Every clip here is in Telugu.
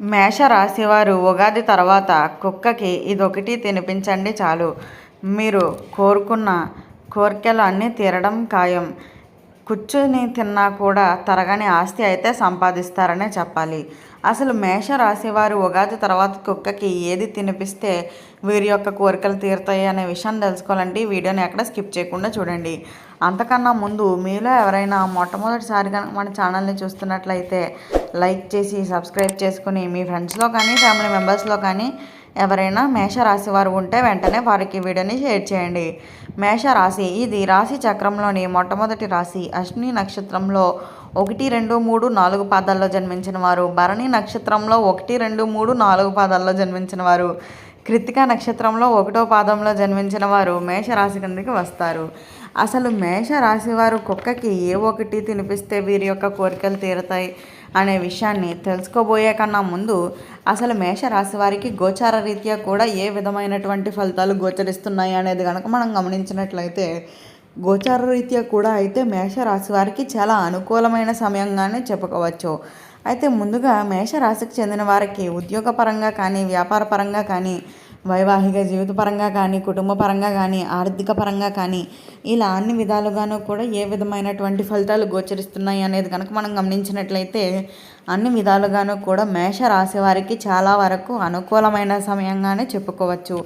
మేషరాశివారు ఉగాది తర్వాత కుక్కకి ఇదొకటి తినిపించండి చాలు. మీరు కోరుకున్న కోరికలు అన్నీ తీరడం ఖాయం. కూర్చుని తిన్నా కూడా తరగని ఆస్తి అయితే సంపాదిస్తారనే చెప్పాలి. అసలు మేష రాశివారు ఉగాది తర్వాత కుక్కకి ఏది తినిపిస్తే వీరి యొక్క కోరికలు తీరుతాయి అనే విషయం తెలుసుకోవాలంటే ఈ వీడియోని ఎక్కడ స్కిప్ చేయకుండా చూడండి. అంతకన్నా ముందు మీలో ఎవరైనా మొట్టమొదటిసారి కనుక మన ఛానల్ని చూస్తున్నట్లయితే లైక్ చేసి సబ్స్క్రైబ్ చేసుకుని మీ ఫ్రెండ్స్లో కానీ ఫ్యామిలీ మెంబర్స్లో కానీ ఎవరైనా మేషరాశి వారు ఉంటే వెంటనే వారికి వీడియోని షేర్ చేయండి. మేషరాశి ఇది రాశి చక్రంలోని మొట్టమొదటి రాశి. అశ్విని నక్షత్రంలో ఒకటి రెండు మూడు నాలుగు పాదాల్లో జన్మించిన వారు. భరణి నక్షత్రంలో ఒకటి రెండు మూడు నాలుగు పాదాల్లో జన్మించిన వారు. కృతిక నక్షత్రంలో ఒకటో పాదంలో జన్మించిన వారు మేషరాశి కిందకి వస్తారు. అసలు మేష వారు కుక్కకి ఏ ఒకటి తినిపిస్తే వీరి యొక్క కోరికలు తీరుతాయి అనే విషయాన్ని తెలుసుకోబోయే కన్నా ముందు అసలు మేషరాశి వారికి గోచార రీత్యా కూడా ఏ విధమైనటువంటి ఫలితాలు గోచరిస్తున్నాయి అనేది కనుక మనం గమనించినట్లయితే గోచార రీత్యా కూడా అయితే మేషరాశి వారికి చాలా అనుకూలమైన సమయంగానే చెప్పుకోవచ్చు. అయితే ముందుగా మేషరాశికి చెందిన వారికి ఉద్యోగపరంగా కానీ వ్యాపార పరంగా కానీ వైవాహిక జీవిత పరంగా కానీ కుటుంబ పరంగా కానీ ఆర్థిక పరంగా కానీ ఇలా అన్ని విధాలుగానూ కూడా ఏ విధమైనటువంటి ఫలితాలు గోచరిస్తున్నాయి అనేది కనుక మనం గమనించినట్లయితే అన్ని విధాలుగానూ కూడా మేష రాశి వారికి చాలా వరకు అనుకూలమైన సమయంగానే చెప్పుకోవచ్చు.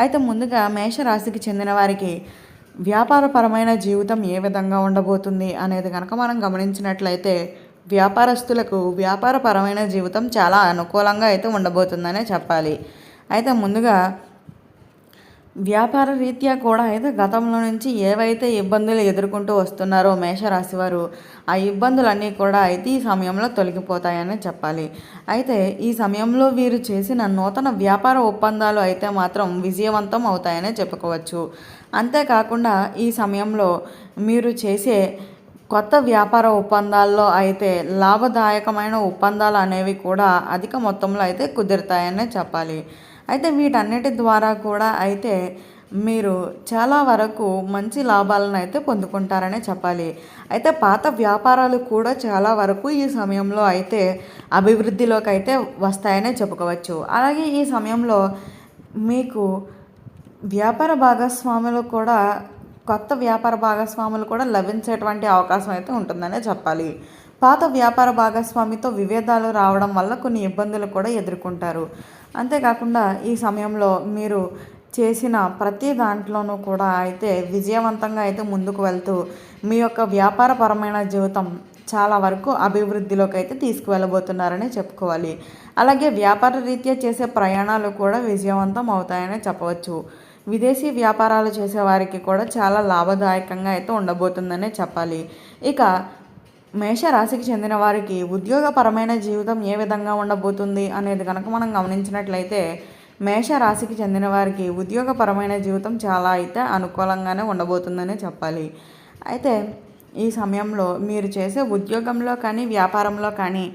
అయితే ముందుగా మేష రాశికి చెందిన వారికి వ్యాపారపరమైన జీవితం ఏ విధంగా ఉండబోతుంది అనేది కనుక మనం గమనించినట్లయితే వ్యాపారస్తులకు వ్యాపారపరమైన జీవితం చాలా అనుకూలంగా అయితే ఉండబోతుందనే చెప్పాలి. అయితే ముందుగా వ్యాపార రీత్యా కూడా అయితే గతంలో నుంచి ఏవైతే ఇబ్బందులు ఎదుర్కొంటూ వస్తున్నారో మేషరాశి వారు ఆ ఇబ్బందులన్నీ కూడా అయితే ఈ సమయంలో తొలగిపోతాయని చెప్పాలి. అయితే ఈ సమయంలో వీరు చేసిన నూతన వ్యాపార ఒప్పందాలు అయితే మాత్రం విజయవంతం అవుతాయనే చెప్పుకోవచ్చు. అంతేకాకుండా ఈ సమయంలో మీరు చేసే కొత్త వ్యాపార ఒప్పందాల్లో అయితే లాభదాయకమైన ఒప్పందాలు అనేవి కూడా అధిక మొత్తంలో అయితే కుదురుతాయనే చెప్పాలి. అయితే వీటన్నిటి ద్వారా కూడా అయితే మీరు చాలా వరకు మంచి లాభాలను అయితే పొందుకుంటారనే చెప్పాలి. అయితే పాత వ్యాపారాలు కూడా చాలా వరకు ఈ సమయంలో అయితే అభివృద్ధిలోకి అయితే వస్తాయనే చెప్పుకోవచ్చు. అలాగే ఈ సమయంలో మీకు వ్యాపార భాగస్వాములు కూడా కొత్త వ్యాపార భాగస్వాములు కూడా లభించేటువంటి అవకాశం అయితే ఉంటుందనే చెప్పాలి. పాత వ్యాపార భాగస్వామితో విభేదాలు రావడం వల్ల కొన్ని ఇబ్బందులు కూడా ఎదుర్కొంటారు. అంతేకాకుండా ఈ సమయంలో మీరు చేసిన ప్రతి దాంట్లోనూ కూడా అయితే విజయవంతంగా అయితే ముందుకు వెళ్తూ మీ యొక్క వ్యాపారపరమైన జీవితం చాలా వరకు అభివృద్ధిలోకి అయితే తీసుకువెళ్ళబోతున్నారని చెప్పుకోవాలి. అలాగే వ్యాపార రీత్యా చేసే ప్రయాణాలు కూడా విజయవంతం అవుతాయని చెప్పవచ్చు. విదేశీ వ్యాపారాలు చేసే వారికి కూడా చాలా లాభదాయకంగా అయితే ఉండబోతుందనే చెప్పాలి. ఇక మేషరాశికి చెందిన వారికి ఉద్యోగపరమైన జీవితం ఏ విధంగా ఉండబోతుంది అనేది కనుక మనం గమనించినట్లయితే మేషరాశికి చెందిన వారికి ఉద్యోగపరమైన జీవితం చాలా అయితే అనుకూలంగానే ఉండబోతుందని చెప్పాలి. అయితే ఈ సమయంలో మీరు చేసే ఉద్యోగంలో కానీ వ్యాపారంలో కానీ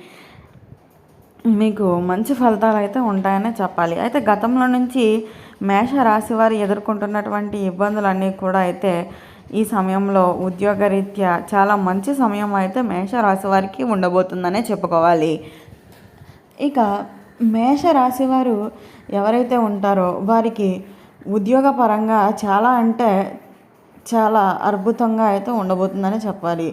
మీకు మంచి ఫలితాలు అయితే ఉంటాయనే చెప్పాలి. అయితే గతంలో నుంచి మేష రాశి వారు ఎదుర్కొంటున్నటువంటి ఇబ్బందులన్నీ కూడా అయితే ఈ సమయంలో ఉద్యోగరీత్యా చాలా మంచి సమయం అయితే మేషరాశి వారికి ఉండబోతుందనే చెప్పుకోవాలి. ఇక మేషరాశి వారు ఎవరైతే ఉంటారో వారికి ఉద్యోగపరంగా చాలా అంటే చాలా అద్భుతంగా అయితే ఉండబోతుందని చెప్పాలి.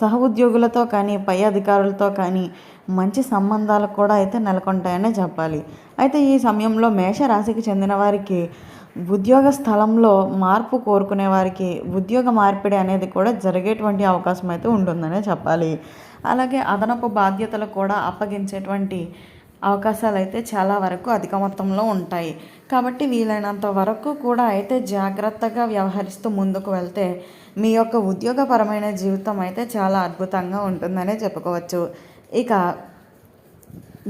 సహ ఉద్యోగులతో కానీ పై అధికారులతో కానీ మంచి సంబంధాలు కూడా అయితే నెలకొంటాయనే చెప్పాలి. అయితే ఈ సమయంలో మేషరాశికి చెందిన వారికి ఉద్యోగ స్థలంలో మార్పు కోరుకునే వారికి ఉద్యోగ మార్పిడి అనేది కూడా జరిగేటువంటి అవకాశం అయితే ఉంటుందనే చెప్పాలి. అలాగే అదనపు బాధ్యతలు కూడా అప్పగించేటువంటి అవకాశాలు అయితే చాలా వరకు అధిక మొత్తంలో ఉంటాయి. కాబట్టి వీలైనంత వరకు కూడా అయితే జాగ్రత్తగా వ్యవహరిస్తూ ముందుకు వెళ్తే మీ యొక్క ఉద్యోగపరమైన జీవితం అయితే చాలా అద్భుతంగా ఉంటుందనే చెప్పుకోవచ్చు. ఇక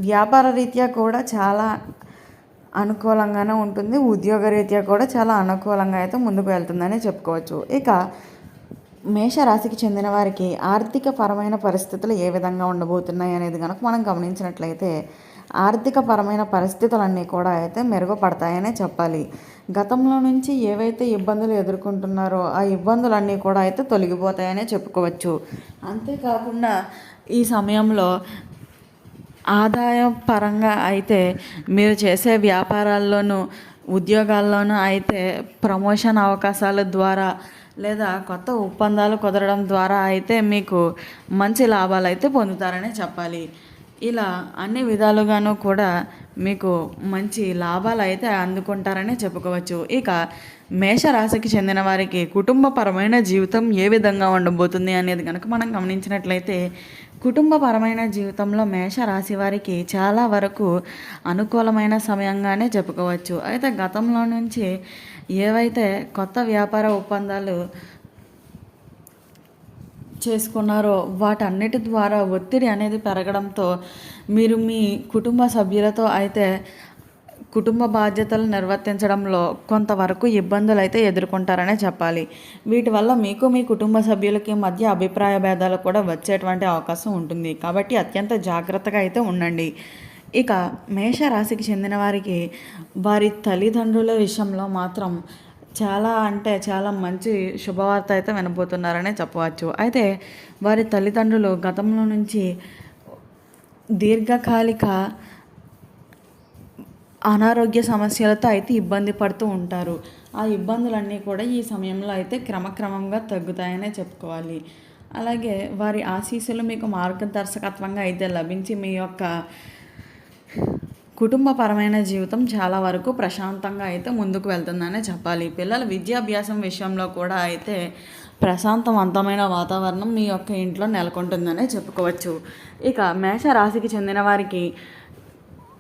వ్యాపార రీత్యా కూడా చాలా అనుకూలంగానే ఉంటుంది. ఉద్యోగ రీత్యా కూడా చాలా అనుకూలంగా అయితే ముందుకు వెళ్తుందని చెప్పుకోవచ్చు. ఇక మేషరాశికి చెందిన వారికి ఆర్థిక పరమైన పరిస్థితులు ఏ విధంగా ఉండబోతున్నాయి అనేది కనుక మనం గమనించినట్లయితే ఆర్థిక పరమైన పరిస్థితులన్నీ కూడా అయితే మెరుగుపడతాయనే చెప్పాలి. గతంలో నుంచి ఏవైతే ఇబ్బందులు ఎదుర్కొంటున్నారో ఆ ఇబ్బందులన్నీ కూడా అయితే తొలగిపోతాయనే చెప్పుకోవచ్చు. అంతేకాకుండా ఈ సమయంలో ఆదాయం పరంగా అయితే మీరు చేసే వ్యాపారాల్లోనూ ఉద్యోగాల్లోనూ అయితే ప్రమోషన్ అవకాశాల ద్వారా లేదా కొత్త ఒప్పందాలు కుదరడం ద్వారా అయితే మీకు మంచి లాభాలు అయితే పొందుతారనే చెప్పాలి. ఇలా అన్ని విధాలుగాను కూడా మీకు మంచి లాభాలు అయితే అందుకుంటారనే చెప్పుకోవచ్చు. ఇక మేషరాశికి చెందిన వారికి కుటుంబపరమైన జీవితం ఏ విధంగా ఉండబోతుంది అనేది కనుక మనం గమనించినట్లయితే కుటుంబపరమైన జీవితంలో మేషరాశి వారికి చాలా వరకు అనుకూలమైన సమయంగానే చెప్పుకోవచ్చు. అయితే గతంలో నుంచి ఏవైతే కొత్త వ్యాపార ఒప్పందాలు చేసుకున్నారో వాటన్నిటి ద్వారా ఒత్తిడి అనేది పెరగడంతో మీరు మీ కుటుంబ సభ్యులతో అయితే కుటుంబ బాధ్యతలు నిర్వర్తించడంలో కొంతవరకు ఇబ్బందులు అయితే ఎదుర్కొంటారనే చెప్పాలి. వీటి వల్ల మీకు మీ కుటుంబ సభ్యులకి మధ్య అభిప్రాయ భేదాలు కూడా వచ్చేటువంటి అవకాశం ఉంటుంది. కాబట్టి అత్యంత జాగ్రత్తగా అయితే ఉండండి. ఇక మేషరాశికి చెందిన వారికి వారి తల్లిదండ్రుల విషయంలో మాత్రం చాలా అంటే చాలా మంచి శుభవార్త అయితే వినబోతున్నారనే చెప్పవచ్చు. అయితే వారి తల్లిదండ్రులు గతంలో నుంచి దీర్ఘకాలిక అనారోగ్య సమస్యలతో అయితే ఇబ్బంది పడుతూ ఉంటారు. ఆ ఇబ్బందులన్నీ కూడా ఈ సమయంలో అయితే క్రమక్రమంగా తగ్గుతాయనే చెప్పుకోవాలి. అలాగే వారి ఆశీస్సులు మీకు మార్గదర్శకత్వంగా అయితే లభించి మీ యొక్క కుటుంబపరమైన జీవితం చాలా వరకు ప్రశాంతంగా అయితే ముందుకు వెళ్తుందనే చెప్పాలి. పిల్లల విద్యాభ్యాసం విషయంలో కూడా అయితే ప్రశాంతవంతమైన వాతావరణం మీ యొక్క ఇంట్లో నెలకొంటుందనే చెప్పుకోవచ్చు. ఇక మేష రాశికి చెందిన వారికి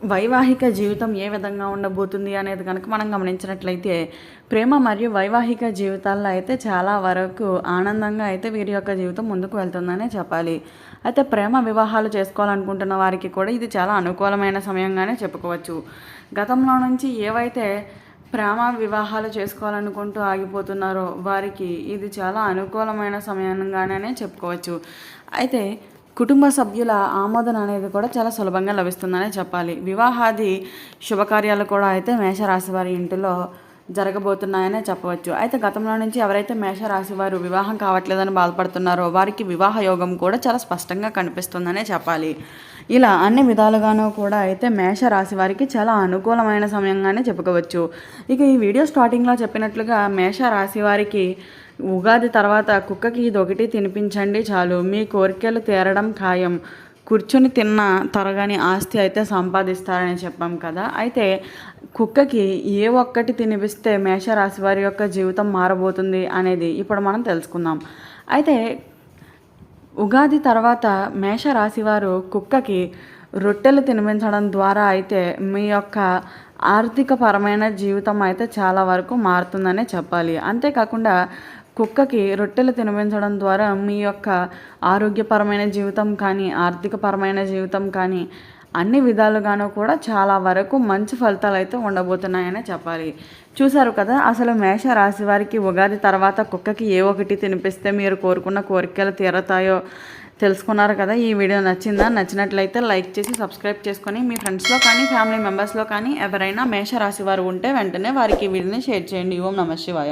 వైవాహిక జీవితం ఏ విధంగా ఉండబోతుంది అనేది కనుక మనం గమనించినట్లయితే ప్రేమ మరియు వైవాహిక జీవితాల్లో అయితే చాలా వరకు ఆనందంగా అయితే వీరి యొక్క జీవితం ముందుకు వెళ్తుందనే చెప్పాలి. అయితే ప్రేమ వివాహాలు చేసుకోవాలనుకుంటున్న వారికి కూడా ఇది చాలా అనుకూలమైన సమయంగానే చెప్పుకోవచ్చు. గతంలో నుంచి ఏవైతే ప్రేమ వివాహాలు చేసుకోవాలనుకుంటూ ఆగిపోతున్నారో వారికి ఇది చాలా అనుకూలమైన సమయంగానే చెప్పుకోవచ్చు. అయితే కుటుంబ సభ్యుల ఆమోదన అనేది కూడా చాలా సులభంగా లభిస్తుందనే చెప్పాలి. వివాహాది శుభకార్యాలు కూడా అయితే మేషరాశి వారి ఇంటిలో జరగబోతున్నాయనే చెప్పవచ్చు. అయితే గతంలో నుంచి ఎవరైతే మేషరాశి వారు వివాహం కావట్లేదని బాధపడుతున్నారో వారికి వివాహ యోగం కూడా చాలా స్పష్టంగా కనిపిస్తుందనే చెప్పాలి. ఇలా అన్ని విధాలుగానూ కూడా అయితే మేషరాశి వారికి చాలా అనుకూలమైన సమయంగానే చెప్పుకోవచ్చు. ఇక ఈ వీడియో స్టార్టింగ్లో చెప్పినట్లుగా మేషరాశి వారికి ఉగాది తర్వాత కుక్కకి ఇది ఒకటి తినిపించండి చాలు. మీ కోరికలు తీరడం ఖాయం. కూర్చొని తిన్న త్వరగాని ఆస్తి అయితే సంపాదిస్తారని చెప్పాం కదా. అయితే కుక్కకి ఏ ఒక్కటి తినిపిస్తే మేషరాశి వారి యొక్క జీవితం మారబోతుంది అనేది ఇప్పుడు మనం తెలుసుకుందాం. అయితే ఉగాది తర్వాత మేషరాశి వారు కుక్కకి రొట్టెలు తినిపించడం ద్వారా అయితే మీ యొక్క ఆర్థిక పరమైన జీవితం అయితే చాలా వరకు మారుతుందనే చెప్పాలి. అంతేకాకుండా కుక్కకి రొట్టెలు తినిపించడం ద్వారా మీ యొక్క ఆరోగ్యపరమైన జీవితం కానీ ఆర్థికపరమైన జీవితం కానీ అన్ని విధాలుగాను కూడా చాలా వరకు మంచి ఫలితాలు అయితే ఉండబోతున్నాయని చెప్పాలి. చూశారు కదా అసలు మేష రాశి వారికి ఉగాది తర్వాత కుక్కకి ఏ ఒకటి తినిపిస్తే మీరు కోరుకున్న కోరికలు తీరతాయో తెలుసుకున్నారు కదా? ఈ వీడియో నచ్చిందా? నచ్చినట్లయితే లైక్ చేసి సబ్స్క్రైబ్ చేసుకొని మీ ఫ్రెండ్స్లో కానీ ఫ్యామిలీ మెంబర్స్లో కానీ ఎవరైనా మేష రాశి వారు ఉంటే వెంటనే వారికి వీడియోని షేర్ చేయండి. ఓం నమ శివాయ.